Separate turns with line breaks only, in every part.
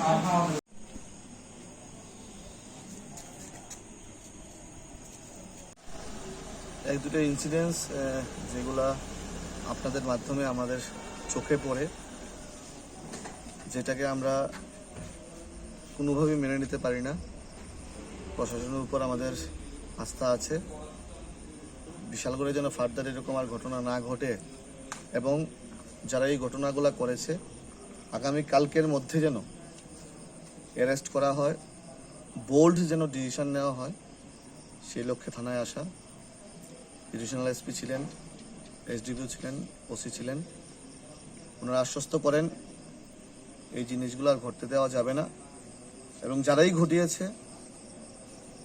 এক দুটো ইনসিডেন্টস যেগুলা আপনাদের মাধ্যমে আমাদের চোখে পড়ে, যেটাকে আমরা কোনোভাবেই মেনে নিতে পারি না। প্রশাসনের উপর আমাদের আস্থা আছে। বিশাল করে যেন ফার্দার এরকম আর ঘটনা না ঘটে এবং যারা এই ঘটনাগুলো করেছে, আগামী কালকের মধ্যে যেন অ্যারেস্ট করা হয়। বোল্ড যেন ডিসিশন নেওয়া হয়, সেই লক্ষ্যে থানায় আসা। ডিভিশনাল এসপি ছিলেন এসডিপিও ছিলেন, ওসি ছিলেন। ওনারা আশ্বস্ত করেন, এই জিনিসগুলো আর ঘটতে দেওয়া যাবে না। এবং যারাই ঘটিয়েছে,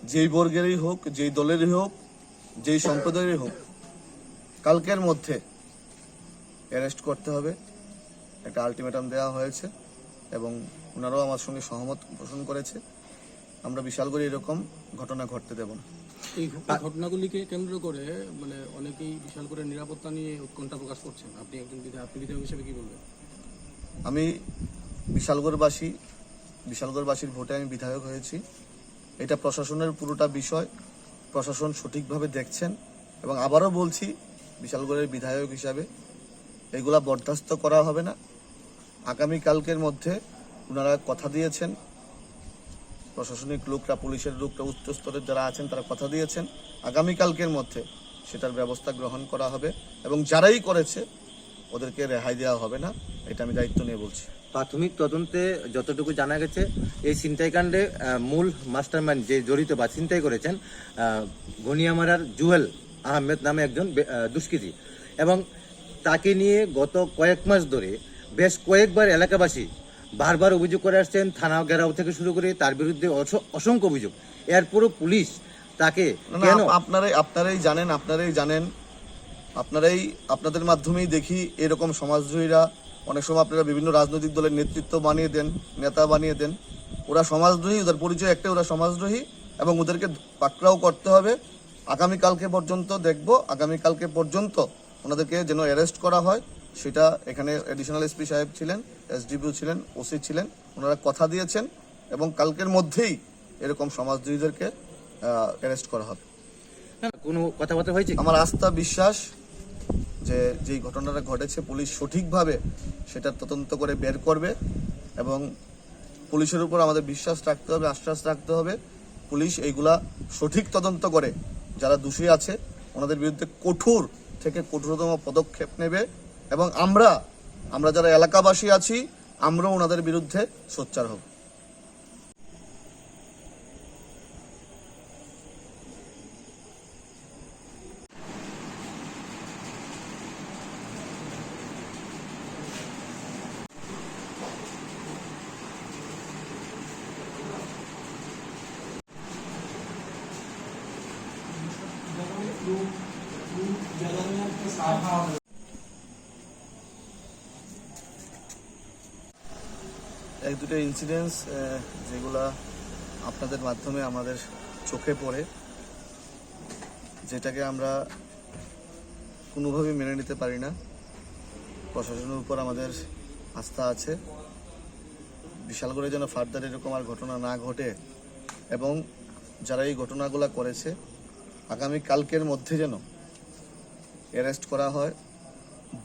যেই বর্গেরই হোক, যেই দলেরই হোক, যেই সম্প্রদায়েরই হোক, কালকের মধ্যে অ্যারেস্ট করতে হবে। একটা আলটিমেটাম দেওয়া হয়েছে। এবং ওনারাও আমার সঙ্গে সহমত পোষণ করেছে। আমরা বিশাল করে এরকম ঘটনা ঘটতে দেব না।
এই ঘটনাগুলিকে কেন্দ্র করে মানে অনেকেই বিশাল করে নিরাপত্তা নিয়ে উৎকণ্ঠা প্রকাশ করছেন। আপনি একজন বিধায়ক বিধায়ক হিসেবে কি বলবেন?
আমি বিশালগড়বাসী বিশালগড়বাসীর ভোটে আমি বিধায়ক হয়েছি। এটা প্রশাসনের পুরোটা বিষয়। প্রশাসন সঠিকভাবে দেখছেন এবং আবারও বলছি বিশালগড়ের বিধায়ক হিসাবে এগুলা বরদাস্ত করা হবে না। আগামী কালকের মধ্যে ওনারা কথা দিয়েছেন। প্রশাসনিক লোকরা, পুলিশের লোকরা উচ্চ স্তরের যারা আছেন তারা কথা দিয়েছেন। আগামী কালকের মধ্যে সেটার ব্যবস্থা গ্রহণ করা হবে এবং যারাই করেছে, ওদেরকে রেহাই দেওয়া হবে না, এটা আমি দায়িত্ব নিয়ে বলছি।
প্রাথমিক তদন্তে যতটুকু জানা গেছে, এই ছিনতাইকাণ্ডে মূল মাস্টারমাইন্ড যে জড়িত বা ছিনতাই করেছেন ঘনিয়ামারার জুয়েল আহমেদ নামে একজন দুষ্কৃতী। এবং তাকে নিয়ে গত কয়েক মাস ধরে বেশ কয়েকবার এলাকাবাসী বারবার অভিযোগ করে আসছেন থানা ঘেরাও থেকে শুরু করে তার বিরুদ্ধে অস- অসংখ্য অভিযোগ। এরপরও পুলিশ তাকে কেন
আপনারাই আপনারাই জানেন আপনারাই জানেন আপনারাই আপনাদের মাধ্যমেই দেখি এরকম সমাজদ্রোহীরা অনেক সময় আপনারা বিভিন্ন রাজনৈতিক দলের নেতৃত্ব বানিয়ে দেন নেতা বানিয়ে দেন। ওরা সমাজদ্রোহী ওদের পরিচয় একটাই ওরা সমাজদ্রোহী এবং ওদেরকে পাকড়াও করতে হবে। আগামী কালকে পর্যন্ত দেখব আগামী কালকে পর্যন্ত ওনাদেরকে যেন অ্যারেস্ট করা হয়। সেটা এখানে অ্যাডিশনাল এসপি সাহেব ছিলেন এসডিপিও ছিলেন ওসি ছিলেন ওনারা কথা দিয়েছেন এবং কালকের মধ্যেই এরকম সমাজদ্রোহীদেরকে অ্যারেস্ট করা হবে।
কোনো কথাবার্তা হয়েছে?
আমার আস্থা বিশ্বাস যে যেই ঘটনাটা ঘটেছে পুলিশ সঠিকভাবে সেটা তদন্ত করে বের করবে এবং পুলিশের উপর আমাদের বিশ্বাস রাখতে হবে আশ্বাস রাখতে হবে। পুলিশ এইগুলা সঠিক তদন্ত করে যারা দোষী আছে ওনাদের বিরুদ্ধে কঠোর থেকে কঠোরতম পদক্ষেপ নেবে। এবং আমরা আমরা যারা এলাকাবাসী আছি আমরা ওনাদের বিরুদ্ধে সোচ্চার হব। এক দুটো ইনসিডেন্টস যেগুলা আপনাদের মাধ্যমে আমাদের চোখে পড়ে, যেটাকে আমরা কোনোভাবেই মেনে নিতে পারি না। প্রশাসনের উপর আমাদের আস্থা আছে। বিশাল করে যেন ফার্দার এরকম আর ঘটনা না ঘটে এবং যারা এই ঘটনাগুলো করেছে, আগামী কালকের মধ্যে যেন অ্যারেস্ট করা হয়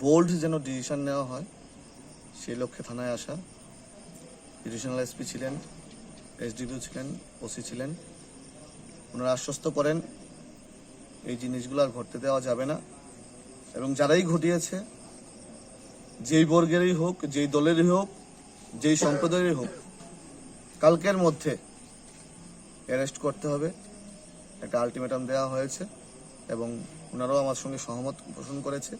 বোল্ড যেন ডিসিশন নেওয়া হয়, সেই লক্ষ্যে থানায় আসা। ডিভিশনাল এসপি ছিলেন এসডিপিও ছিলেন ওসি ছিলেন। ওনারা আশ্বস্ত করেন, এই জিনিসগুলো আর ঘটতে দেওয়া যাবে না। এবং যারাই ঘটিয়েছে, যেই বর্গেরই হোক, যেই দলেরই হোক, যেই সম্প্রদায়েরই হোক, কালকের মধ্যে অ্যারেস্ট করতে হবে। একটা আলটিমেটাম দেওয়া হয়েছে এবং ওনারাও আমার সঙ্গে সহমত পোষণ করেছে।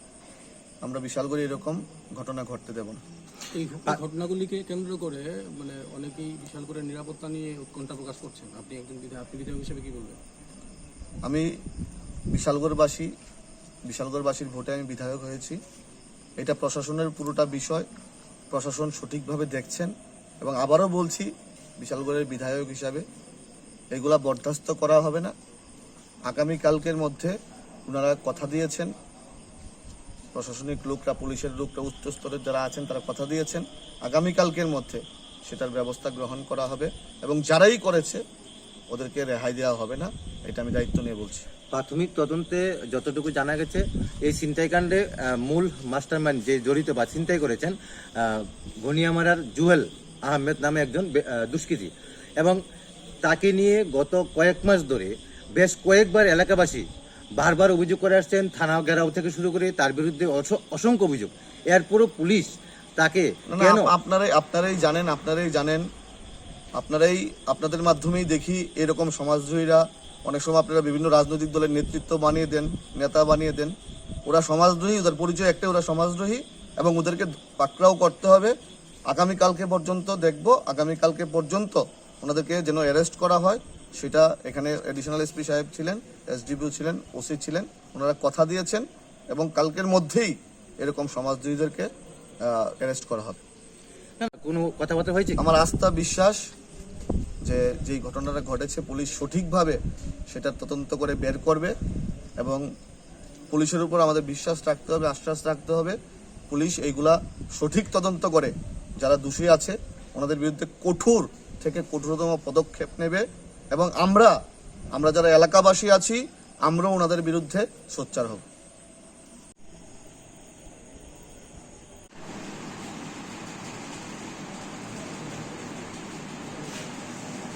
আমরা বিশাল করে এরকম ঘটনা ঘটতে দেব না।
এই ঘটনাগুলিকে কেন্দ্র করে মানে অনেকেই বিশাল করে নিরাপত্তা নিয়ে উৎকণ্ঠা প্রকাশ করছেন। আপনি একজন বিধায়ক বিধায়ক হিসেবে কি বলবেন?
আমি বিশালগড়বাসী বিশালগড়বাসীর ভোটে আমি বিধায়ক হয়েছি। এটা প্রশাসনের পুরোটা বিষয়। প্রশাসন সঠিকভাবে দেখছেন এবং আবারও বলছি বিশালগড়ের বিধায়ক হিসাবে এগুলা বরদাস্ত করা হবে না। আগামীকালকের মধ্যে ওনারা কথা দিয়েছেন। প্রশাসনিক লোকরা পুলিশের লোকরা উচ্চ স্তরের যারা আছেন তারা কথা দিয়েছেন। আগামীকালকের মধ্যে সেটার ব্যবস্থা গ্রহণ করা হবে এবং যারাই করেছে ওদেরকে রেহাই দেওয়া হবে না এটা আমি দায়িত্ব নিয়ে বলছি।
প্রাথমিক তদন্তে যতটুকু জানা গেছে এই ছিনতাইকাণ্ডে মূল মাস্টারমাইন্ড যে জড়িত বা ছিনতাই করেছেন আহ, ঘনিয়ামারার জুয়েল আহমেদ নামে একজন দুষ্কৃতী। এবং তাকে নিয়ে গত কয়েক মাস ধরে বেশ কয়েকবার এলাকাবাসী বারবার অভিযোগ করে আসছেন থানা ঘেরাও থেকে শুরু করে তার বিরুদ্ধে অস- অসংখ্য অভিযোগ। এরপরও পুলিশ তাকে কেন
আপনারাই আপনারাই জানেন আপনারাই জানেন। আপনারাই আপনাদের মাধ্যমেই দেখি এরকম সমাজদ্রোহীরা অনেক সময় আপনারা বিভিন্ন রাজনৈতিক দলের নেতৃত্ব বানিয়ে দেন নেতা বানিয়ে দেন। ওরা সমাজদ্রোহী ওদের পরিচয় একটাই ওরা সমাজদ্রোহী এবং ওদেরকে পাকড়াও করতে হবে। আগামীকালকে পর্যন্ত দেখব আগামীকালকে পর্যন্ত ওনাদেরকে যেন অ্যারেস্ট করা হয়। সেটা এখানে অ্যাডিশনাল এসপি সাহেব ছিলেন এসডিপিও ছিলেন ওসি ছিলেন ওনারা কথা দিয়েছেন এবং কালকের মধ্যেই এরকম সমাজদ্রোহীদেরকে অ্যারেস্ট করা হবে।
কোনো কথাবার্তা হয়েছে?
আমার আস্থা বিশ্বাস যে যেই ঘটনাটা ঘটেছে পুলিশ সঠিকভাবে সেটা তদন্ত করে বের করবে এবং পুলিশের উপর আমাদের বিশ্বাস রাখতে হবে আশ্বাস রাখতে হবে। পুলিশ এইগুলা সঠিক তদন্ত করে যারা দোষী আছে ওনাদের বিরুদ্ধে কঠোর থেকে কঠোরতম পদক্ষেপ নেবে। এবং আমরা আমরা যারা এলাকাবাসী আছি আমরাও ওনাদের বিরুদ্ধে সোচ্চার হব।